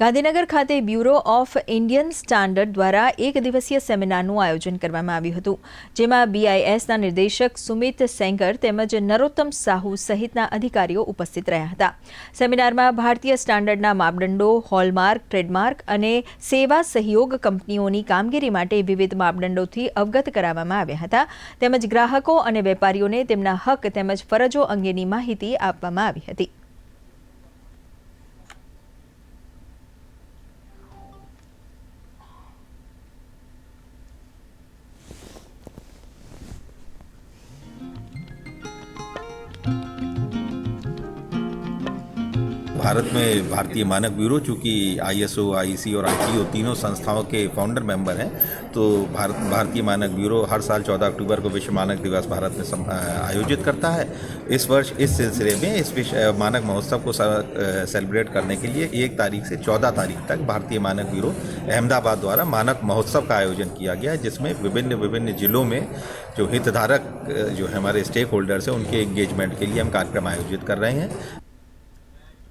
ગાંધીનગર ખાતે bureau of Indian standard દ્વારા એક દિવસીય સેમિનારનું આયોજન કરવામાં આવ્યું હતું, જેમાં બીઆઈએસના નિર્દેશક સુમિત સેંગર તેમજ નરોત્તમ સાહુ સહિતના અધિકારીઓ ઉપસ્થિત રહ્યા હતા. સેમિનારમાં ભારતીય સ્ટાન્ડર્ડના માપદંડો, હોલમાર્ક, ટ્રેડમાર્ક અને સેવા સહયોગ કંપનીઓની કામગીરી માટે વિવિધ માપદંડોથી અવગત કરાવવામાં આવ્યા હતા. તેમજ ગ્રાહકો અને વેપારીઓને તેમના હક તેમજ ફરજો અંગેની માહિતી આપવામાં આવી હતી. भारत में भारतीय मानक ब्यूरो चूँकि आईएसओ, आईसी और आईटीओ तीनों संस्थाओं के फाउंडर मेंबर हैं तो भारत भारतीय मानक ब्यूरो हर साल 14 अक्टूबर को विश्व मानक दिवस भारत में आयोजित करता है। इस वर्ष इस सिलसिले में इस विश्व मानक महोत्सव को सेलिब्रेट करने के लिए एक तारीख से 14 तारीख तक भारतीय मानक ब्यूरो अहमदाबाद द्वारा मानक महोत्सव का आयोजन किया गया जिसमें विभिन्न विभिन्न जिलों में जो हितधारक जो हमारे स्टेक होल्डर्स हैं उनके एंगेजमेंट के लिए हम कार्यक्रम आयोजित कर रहे हैं।